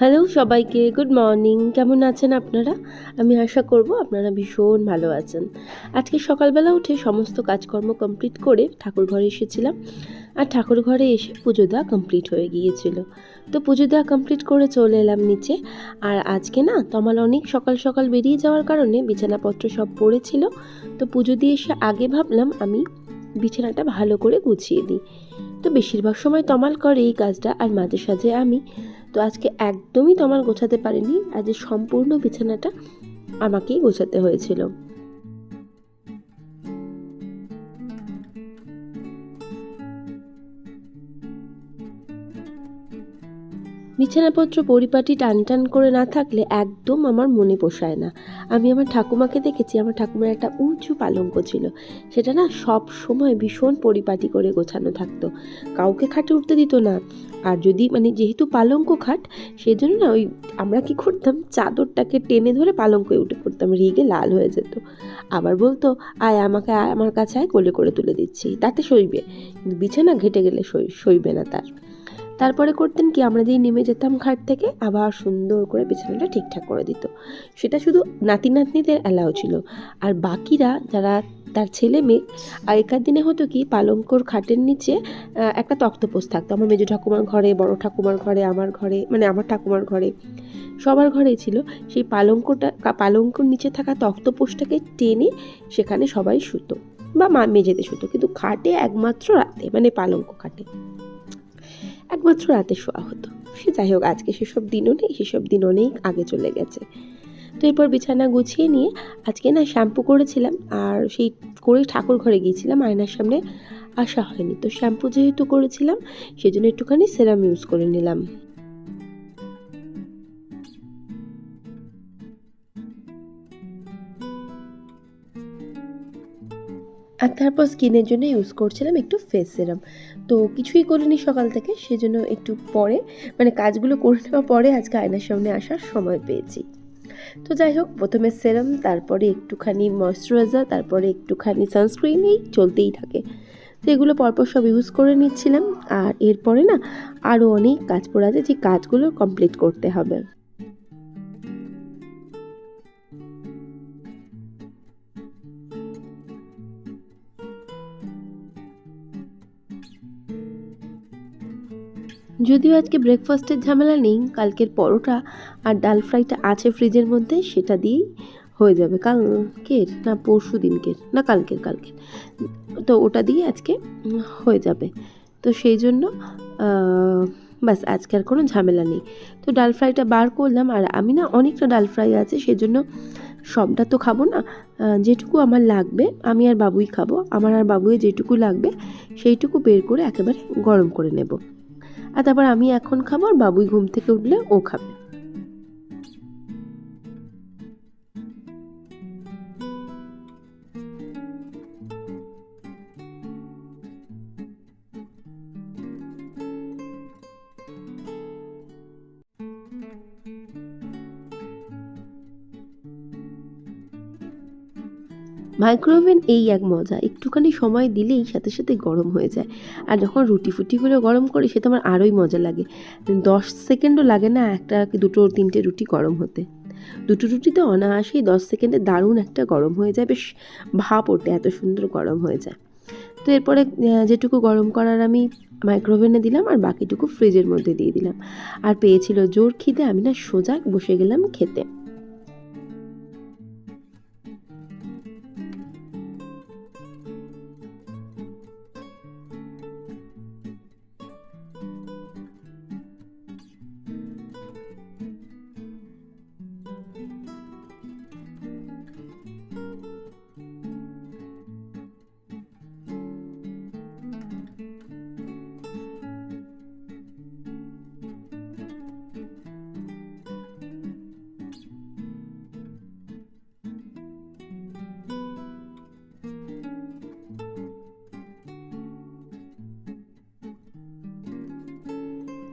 Hello সবাইকে, good morning. কেমন আছেন আপনারা? আমি আশা করব আপনারা ভীষণ ভালো আছেন। আজকে সকালবেলা উঠে সমস্ত কাজকর্ম কমপ্লিট করে ঠাকুর ঘরে এসেছিলাম। আর ঠাকুর ঘরে এসে পুজো দেওয়া কমপ্লিট হয়ে গিয়েছিল। তো পুজো দেওয়া কমপ্লিট করে চলে এলাম নিচে। আর আজকে না, তমাল অনেক সকাল সকাল বেরিয়ে যাওয়ার কারণে বিছানাপত্র সব পড়েছিল। তো পুজো দিয়ে এসে আগে ভাবলাম আমি বিছানাটা ভালো করে গুছিয়ে দিই। তো বেশিরভাগ সময় তমাল করে এই কাজটা। আর মাঝে সাঝে আমি তো আজকে একদমই তো আমার গোছাতে পারিনি আজ সম্পূর্ণ বিছানাটা আমাকেই গোছাতে হয়েছিল। বিছানাপত্র পরিপাটি টান টান করে না থাকলে একদম আমার মনে পোষায় না। আমি আমার ঠাকুমাকে দেখেছি, আমার ঠাকুমার একটা উঁচু পালঙ্ক ছিল। সেটা না সব সময় ভীষণ পরিপাটি করে গোছানো থাকতো। কাউকে খাটে উঠতে দিত না। আর যদি মানে যেহেতু পালঙ্ক খাট সেই জন্য না ওই আমরা কি করতাম, চাদরটাকে টেনে ধরে পালঙ্কে উঠে পড়তাম, রিগে লাল হয়ে যেত। আবার বলতো, আয় আমাকে আমার কাছে আয়, কোলে করে তুলে দিচ্ছি, তাতে সইবে কিন্তু বিছানা ঘেটে গেলে সই সইবে না তার। তারপরে করতেন কি, আমরা যেই নেমে যেতাম ঘাট থেকে, আবার সুন্দর করে বিছানাটা ঠিকঠাক করে দিত। সেটা শুধু নাতি নাতনিদের অ্যালাও ছিল। আর বাকিরা যারা তার ছেলে মেয়ে, আগেকার দিনে হতো কি, পালঙ্কর খাটের নিচে একটা তক্তপোষ থাকতো। আমার মেজো ঠাকুমার ঘরে, বড় ঠাকুমার ঘরে, আমার ঘরে মানে আমার ঠাকুমার ঘরে, সবার ঘরেই ছিল। সেই পালঙ্কটা পালঙ্কর নিচে থাকা তক্তপোষটাকে টেনে সেখানে সবাই শুতো। বা মা, মেঝেতে শুতো। কিন্তু খাটে একমাত্র রাতে মানে পালঙ্ক খাটে। একমাত্র রাতে শোয়া হতো। সে যাই হোক আজকে সেসব দিনও নেই, সেসব দিন অনেক আগে চলে গেছে। তো এরপর বিছানা গুছিয়ে নিয়ে আজকে না শ্যাম্পু করেছিলাম, আর সেই করে ঠাকুর ঘরে গিয়েছিলাম, আয়নার সামনে আসা হয়নি। তো শ্যাম্পু যেহেতু করেছিলাম, সেজন্য একটুখানি সেরাম ইউজ করে নিলাম। আর তারপর স্কিনের জন্য ইউজ করছিলাম একটু ফেস সেরাম। তো কিছুই করিনি সকাল থেকে, সেজন্য একটু পরে মানে কাজগুলো করে নেওয়ার পরে আজকে আয়নার সামনে আসার সময় পেয়েছি। তো যাই হোক, প্রথমে সেরাম, তারপরে একটুখানি ময়শ্চারাইজার, তারপরে একটুখানি সানস্ক্রিন, এই চলতেই থাকে। তো এগুলো পরপর সব ইউজ করে নিচ্ছিলাম, আর এরপরে না আরও অনেক কাজ পড়ে আছে যে কাজগুলো কমপ্লিট করতে হবে। যদিও আজকে ব্রেকফাস্টের ঝামেলা নেই, কালকের পরোটা আর ডাল ফ্রাইটা আছে ফ্রিজের মধ্যে, সেটা দিয়েই হয়ে যাবে। কালকের না পরশু দিনকের? না কালকের কালকের। তো ওটা দিয়ে আজকে হয়ে যাবে। তো সেই জন্য ব্যাস আজকে আর কোনো ঝামেলা নেই। তো ডাল ফ্রাইটা বার করলাম, আর আমি না অনেকটা ডাল ফ্রাই আছে, সেজন্য সবটা তো খাব না। যেটুকু আমার লাগবে, আমি আর বাবুই খাব। আমার আর বাবুই যেটুকু লাগবে, সেইটুকু বের করে একেবারে গরম করে নেব। আর তারপর আমি এখন খাব আর বাবুই ঘুম থেকে উঠলে ও খাবে। মাইক্রোওভেন এই এক মজা। একটুখানি সময় দিলেই সাথে সাথে গরম হয়ে যায়। আর যখন রুটি ফুটিগুলো গরম করি, সেটা আমার আরোই মজা লাগে। দশ সেকেন্ডও লাগে না একটা দুটো তিনটে রুটি গরম হতে। দুটো রুটিতে অনায়াসেই দশ সেকেন্ডে দারুণ একটা গরম হয়ে যায়। বেশ ভাপ ওঠে, এত সুন্দর গরম হয়ে যায়। তো এরপরে যেটুকু গরম করার আমি মাইক্রোওভেনে দিলাম আর বাকিটুকু ফ্রিজের মধ্যে দিয়ে দিলাম। আর পেয়েছিল জোর খিদে, আমি না সোজা বসে গেলাম খেতে।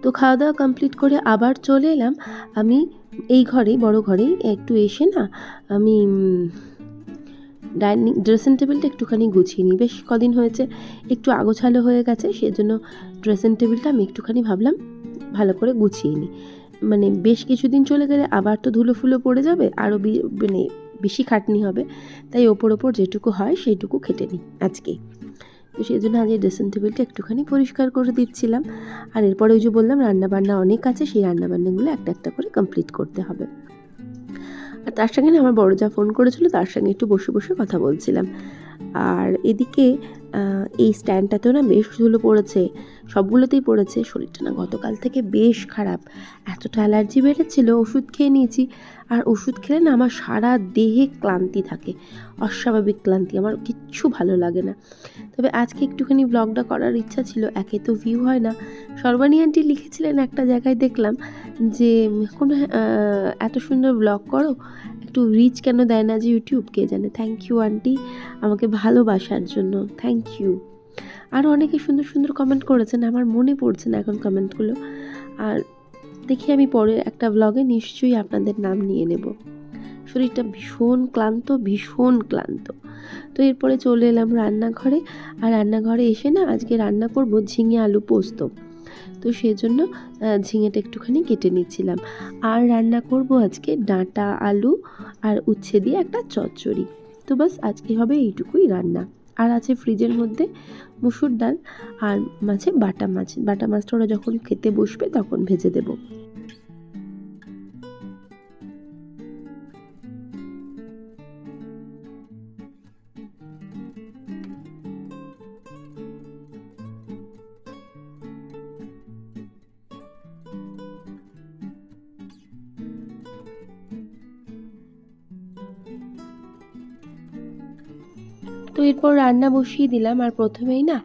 তো খাওয়া দাওয়া কমপ্লিট করে আবার চলে এলাম। আমি এই ঘরেই, বড় ঘরেই একটু এসে না আমি ডাইনিং ড্রেসিং টেবিলটা একটুখানি গুছিয়ে নিই। বেশ কদিন হয়েছে, একটু আগোছালো হয়ে গেছে, সেজন্য ড্রেসিং টেবিলটা আমি একটুখানি ভাবলাম ভালো করে গুছিয়ে নিই। মানে বেশ কিছুদিন চলে গেলে আবার তো ধুলো ফুলো পড়ে যাবে, আরও মানে বেশি খাটনি হবে, তাই ওপর ওপর যেটুকু হয় সেইটুকু খেটে নিই আজকেই। তো সেই জন্য আজ এই ড্রেসিং টেবিলটা একটুখানি পরিষ্কার করে দিচ্ছিলাম। আর এরপরে ওই যে বললাম, রান্নাবান্না অনেক আছে, সেই রান্নাবান্নাগুলো একটা একটা করে কমপ্লিট করতে হবে। আর তার সঙ্গে আমার বড় যা ফোন করেছিল, তার সঙ্গে একটু বসে বসে কথা বলছিলাম। আর এদিকে এই স্ট্যান্ডটাতেও না বেশ ধুলো পড়েছে। সবগুলোতেই পড়েছে। শরীরটা না গতকাল থেকে বেশ খারাপ। এতটা অ্যালার্জি বেড়েছিল, ওষুধ খেয়ে নিয়েছি। আর ওষুধ খেলে না আমার সারা দেহে ক্লান্তি থাকে। অস্বাভাবিক ক্লান্তি, আমার কিচ্ছু ভালো লাগে না। তবে আজকে একটুখানি ব্লগটা করার ইচ্ছা ছিল, একে তো ভিউ হয় না। সর্বাণী আন্টি লিখেছিলেন একটা জায়গায় দেখলাম যে, কোনো এত সুন্দর ব্লগ করো, একটু রিচ কেন দেয় না যে ইউটিউব কে জানে? থ্যাংক ইউ আন্টি আমাকে ভালোবাসার জন্য। থ্যাংক ইউ আরও অনেকে সুন্দর সুন্দর কমেন্ট করেছেন, আমার মনে পড়ছে না এখন কমেন্টগুলো আর দেখি আমি পরে একটা ব্লগে নিশ্চয়ই আপনাদের নাম নিয়ে নেব। শরীরটা ভীষণ ক্লান্ত ভীষণ ক্লান্ত। তো এরপরে চলে এলাম রান্নাঘরে। আর রান্নাঘরে এসে না আজকে রান্না করব ঝিঙে আলু পোস্ত। তো সেজন্য ঝিঙেটা একটুখানি কেটে নিচ্ছিলাম। আর রান্না করব আজকে ডাঁটা আলু আর উচ্ছে দিয়ে একটা চচ্চড়ি। তো বাস আজকে হবে এইটুকুই রান্না। আর আছে ফ্রিজের মধ্যে মুসুর ডাল আর মাছে বাটা মাছ। বাটা মাছটা ওরা যখন খেতে বসবে তখন ভেজে দেবো। তো এরপর রান্না বসিয়ে দিলাম আর প্রথমেই না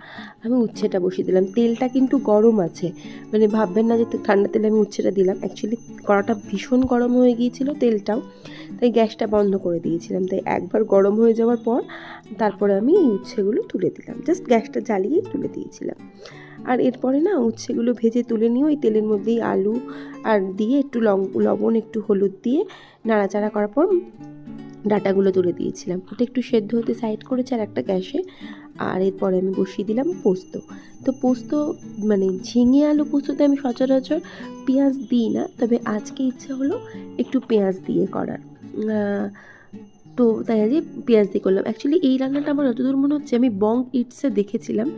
আমি উচ্ছেটা বসিয়ে দিলাম। তেলটা কিন্তু গরম আছে। মানে ভাববেন না যে ঠান্ডা তেলে আমি উচ্ছেটা দিলাম। অ্যাকচুয়ালি কড়াটা ভীষণ গরম হয়ে গিয়েছিল তেলটাও। তাই গ্যাসটা বন্ধ করে দিয়েছিলাম। তাই একবার গরম হয়ে যাওয়ার পর তারপরে আমি এই উচ্ছেগুলো তুলে দিলাম। জাস্ট গ্যাসটা জ্বালিয়েই তুলে দিয়েছিলাম। আর এরপরে না উচ্ছেগুলো ভেজে তুলে নিয়ে ওই তেলের মধ্যেই আলু আর দিয়ে একটু লবণ, একটু হলুদ দিয়ে নাড়াচাড়া করার পর ডাটাগুলো তুলে দিয়েছিলাম। ওটা একটু সেদ্ধ হতে সাইড করেছে আর একটা গ্যাসে। আর এরপরে আমি বসিয়ে দিলাম পোস্ত। তো পোস্ত মানে ঝিঙে আলু পোস্ততে আমি সচরাচর পেঁয়াজ দিই না, তবে আজকে ইচ্ছা হলো একটু পেঁয়াজ দিয়ে করার। তো তাই আজকে পেঁয়াজ দিয়ে করলাম। অ্যাকচুয়ালি এই রান্নাটা আমার যতদূর মনে হচ্ছে আমি বং ইটসে দেখেছিলাম,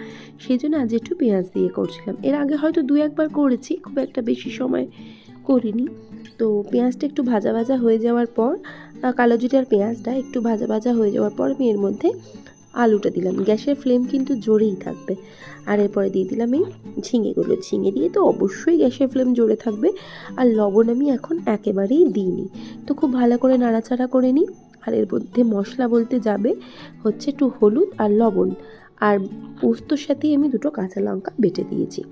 সেই জন্য আজ একটু পেঁয়াজ দিয়ে করছিলাম। এর আগে হয়তো দু একবার করেছি, খুব একটা বেশি সময় করিনি। তো পেঁয়াজটা একটু ভাজা ভাজা হয়ে যাওয়ার পর কালো জিরে আর পেঁয়াজটা একটু ভাজা ভাজা হয়ে যাওয়ার পর আমি এর মধ্যে আলুটা দিলাম। গ্যাসের ফ্লেম কিন্তু জোরেই থাকবে। আর এরপরে দিয়ে দিলাম এই ঝিঙেগুলো ঝিঙে দিয়ে তো অবশ্যই গ্যাসের ফ্লেম জোরে থাকবে। আর লবণ আমি এখন একেবারেই দিইনি। তো খুব ভালো করে নাড়াচাড়া করে নিই। আর এর মধ্যে মশলা বলতে যাবে হচ্ছে একটু হলুদ আর লবণ। আর পোস্তর সাথেই আমি দুটো কাঁচা লঙ্কা বেটে দিয়েছি।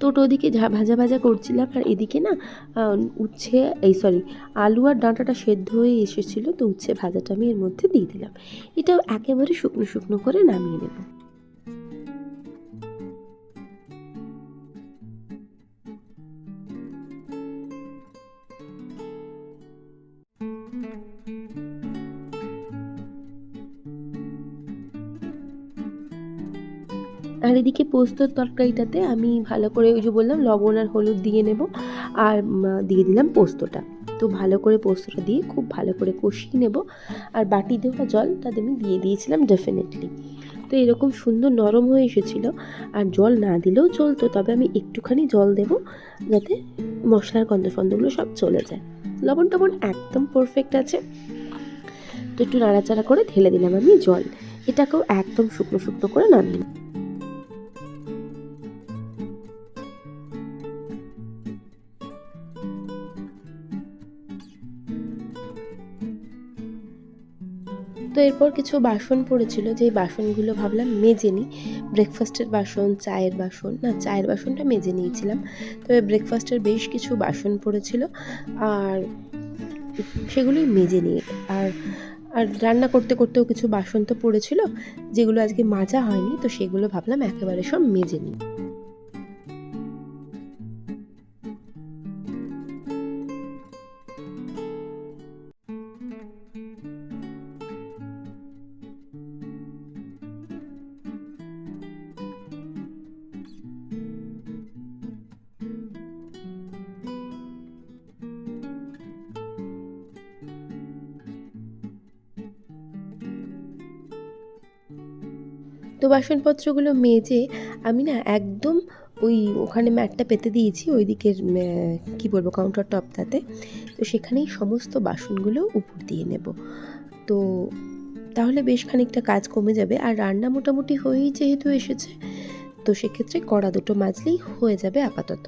তো ওটা ওদিকে ভাজা ভাজা করছিলাম আর এদিকে না উচ্ছে, এই সরি আলু আর ডাঁটাটা সেদ্ধ হয়ে এসেছিল, তো উচ্ছে ভাজাটা আমি এর মধ্যে দিয়ে দিলাম। এটাও একেবারে শুকনো শুকনো করে নামিয়ে নেব। আর এদিকে পোস্তর তরকারিটাতে আমি ভালো করে ওই যে বললাম, লবণ আর হলুদ দিয়ে নেব আর দিয়ে দিলাম পোস্তটা। তো ভালো করে পোস্তটা দিয়ে খুব ভালো করে কষিয়ে নেব আর বাটি দেওয়া জল তাতে আমি দিয়ে দিয়েছিলাম ডেফিনেটলি তো এরকম সুন্দর নরম হয়ে এসেছিল আর জল না দিলেও চলতো, তবে আমি একটুখানি জল দেব যাতে মশলার গন্ধ ফন্ধগুলো সব চলে যায়। লবণ টবণ একদম পারফেক্ট আছে। তো একটু নাড়াচাড়া করে ঢেলে দিলাম আমি জল। এটাকেও একদম শুকনো শুকনো করে নামিয়ে তো এরপর কিছু বাসন পড়েছিল যেই বাসনগুলো ভাবলাম মেজে নিই। ব্রেকফাস্টের বাসন, চায়ের বাসন, না, চায়ের বাসনটা মেজে নিয়েছিলাম। তবে ব্রেকফাস্টের বেশ কিছু বাসন পড়েছিল, আর সেগুলোই মেজে নিয়ে আর আর রান্না করতে করতেও কিছু বাসন তো পড়েছিল, যেগুলো আজকে মাজা হয়নি, তো সেগুলো ভাবলাম একেবারে সব মেজে নিই। তো বাসনপত্রগুলো মেজে আমি না একদম ওই ওখানে ম্যাটটা পেতে দিয়েছি ওই দিকের কী বলব কাউন্টার টপটাতে তো সেখানেই সমস্ত বাসনগুলো উপর দিয়ে নেব। তো তাহলে বেশ খানিকটা কাজ কমে যাবে। আর রান্না মোটামুটি হয়েই যেহেতু এসেছে, তো সেক্ষেত্রে কড়া দুটো মাজলেই হয়ে যাবে আপাতত।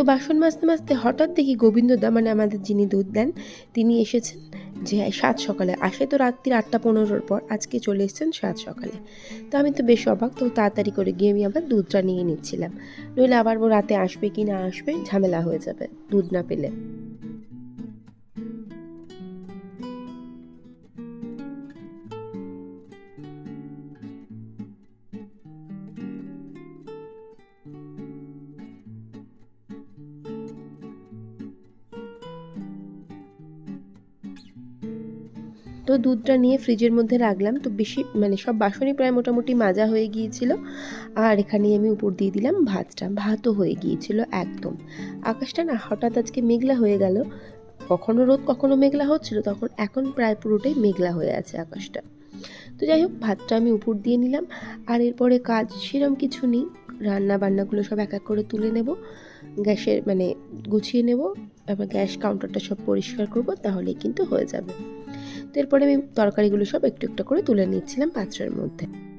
তো বাসন মাজতে মাজতে হঠাৎ দেখি গোবিন্দদা মানে আমাদের যিনি দুধ দেন, তিনি এসেছেন যে সাত সকালে। আসে তো রাত্রির আটটা পনেরোর পর, আজকে চলে এসেছেন সাত সকালে। তো আমি তো বেশ অবাক, তো তাড়াতাড়ি করে গিয়ে আমি আবার দুধটা নিয়ে নিচ্ছিলাম। নইলে আবার রাতে আসবে কি না আসবে ঝামেলা হয়ে যাবে দুধ না পেলে। তো দুধটা নিয়ে ফ্রিজের মধ্যে রাখলাম। তো বেশি মানে সব বাসনই প্রায় মোটামুটি মাজা হয়ে গিয়েছিল। আর এখানে আমি উপর দিয়ে দিলাম ভাতটা। ভাতও হয়ে গিয়েছিল একদম। আকাশটা না হঠাৎ আজকে মেঘলা হয়ে গেল। কখনো রোদ, কখনো মেঘলা হচ্ছিল, তখন এখন প্রায় পুরোটাই মেঘলা হয়ে আছে আকাশটা। তো যাই হোক, ভাতটা আমি উপর দিয়ে নিলাম। আর এরপরে কাজ সেরম কিছু নেই। রান্না বান্নাগুলো সব এক এক করে তুলে নেব। গ্যাসের মানে গুছিয়ে নেব। তারপর গ্যাস কাউন্টারটা সব পরিষ্কার করব তাহলে কিন্তু হয়ে যাবে। তো এরপরে আমি তরকারিগুলো সব একটু একটু করে তুলে নিচ্ছিলাম পাত্রের মধ্যে।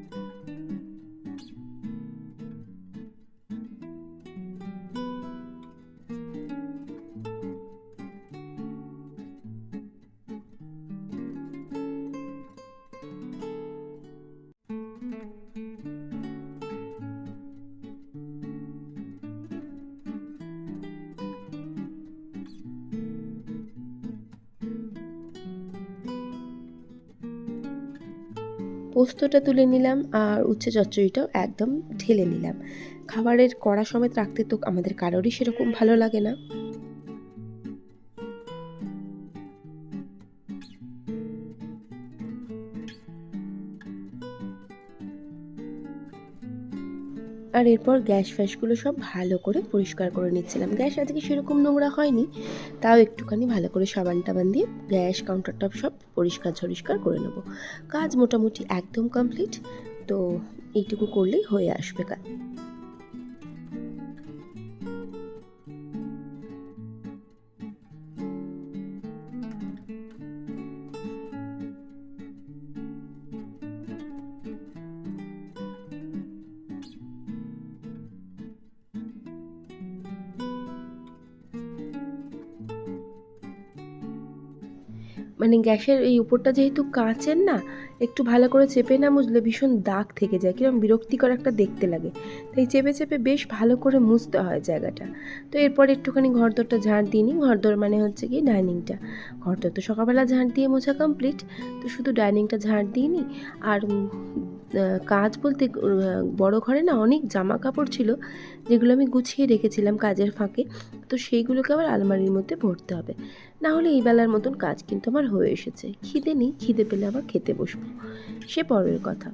পোস্তটা তুলে নিলাম আর উচ্ছে চচ্চড়িটাও একদম ঢেলে নিলাম। খাবারের কড়া সমেত রাখতে তো আমাদের কারোরই সেরকম ভালো লাগে না। আর এরপর গ্যাস ফ্যাসগুলো সব ভালো করে পরিষ্কার করে নিচ্ছিলাম। গ্যাস আজকে সেরকম নোংরা হয়নি, তাও একটুখানি ভালো করে সাবান টাবান দিয়ে গ্যাস কাউন্টারটা সব পরিষ্কার ঝরিষ্কার করে নেব। কাজ মোটামুটি একদম কমপ্লিট তো এইটুকু করলেই হয়ে আসবে কাজ। মানে গ্যাসের এই উপরটা যেহেতু কাঁচের না, একটু ভালো করে চেপে না মুছলে ভীষণ দাগ থেকে যায় কীরকম বিরক্তিকর একটা দেখতে লাগে। তাই চেপে চেপে বেশ ভালো করে মুছতে হয় জায়গাটা। তো এরপর একটুখানি ঘরদোরটা ঝাড় দিয়ে নিই, ঘরদোর মানে হচ্ছে কি ডাইনিংটা। ঘরদোর তো সকালবেলা ঝাড় দিয়ে মোছা কমপ্লিট তো শুধু ডাইনিংটা ঝাড় দিয়ে নিই, আর কাজ বলতে বড় ঘরে না অনেক জামা কাপড় ছিল, যেগুলো আমি গুছিয়ে রেখেছিলাম কাজের ফাঁকে। তো সেইগুলোকে আবার আলমারির মধ্যে ভরতে হবে। না হলে এই বেলার মতন কাজ কিন্তু আমার হয়ে এসেছে। খিদে নেই, খিদে পেলে আবার খেতে বসবো। সে পরের কথা।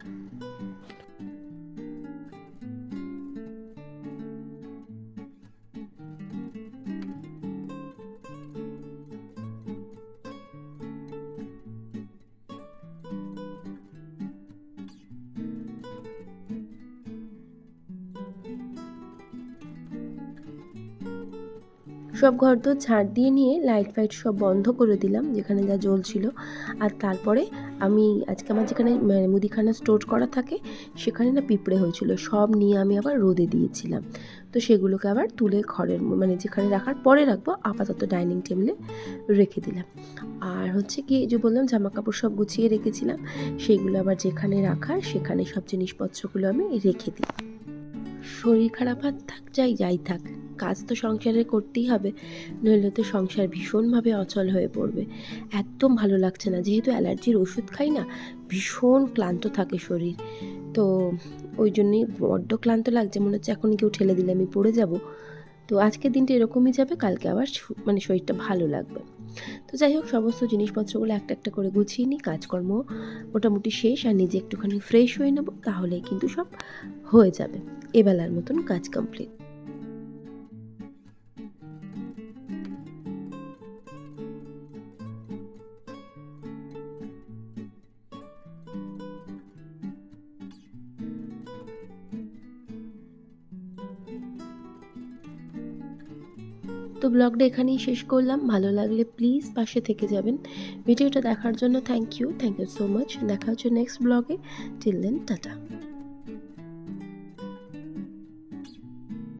সব ঘর তো ঝাড় দিয়ে নিয়ে লাইট ফাইট সব বন্ধ করে দিলাম, যেখানে যা জ্বলছিল। আর তারপরে আমি আজকে আমার যেখানে মানে মুদিখানা স্টোর করা থাকে, সেখানে না পিঁপড়ে হয়েছিল। সব নিয়ে আমি আবার রোদে দিয়েছিলাম। তো সেগুলোকে আবার তুলে ঘরের মানে যেখানে রাখার পরে রাখব, আপাতত ডাইনিং টেবিলে রেখে দিলাম। আর হচ্ছে কি যে বললাম জামা কাপড় সব গুছিয়ে রেখেছিলাম সেইগুলো আবার যেখানে রাখার, সেখানে সব জিনিসপত্রগুলো আমি রেখে দিই। শরীর খারাপ আর থাক, যাই যাই থাক। কাজ তো সংসারে করতেই হবে, নইলে তো সংসার ভীষণভাবে অচল হয়ে পড়বে। একদম ভালো লাগছে না, যেহেতু অ্যালার্জির ওষুধ খাই না, ভীষণ ক্লান্ত থাকে শরীর। তো ওই জন্যই বড্ড ক্লান্ত লাগছে, মনে হচ্ছে এখন কেউ ঠেলে দিলে আমি পড়ে যাব। তো আজকের দিনটা এরকমই যাবে, কালকে আবার মানে শরীরটা ভালো লাগবে। তো যাই হোক, সমস্ত জিনিসপত্রগুলো একটা একটা করে গুছিয়ে নিই, কাজকর্ম মোটামুটি শেষ, আর নিজে একটুখানি ফ্রেশ হয়ে নেব তাহলে কিন্তু সব হয়ে যাবে। এবেলার মতন কাজ কমপ্লিট তো ব্লগটা এখানেই শেষ করলাম। ভালো লাগলে প্লিজ পাশে থেকে যাবেন। ভিডিওটা দেখার জন্য thank you thank you so much দেখা হচ্ছে নেক্সট ব্লগে টিল দেন টাটা।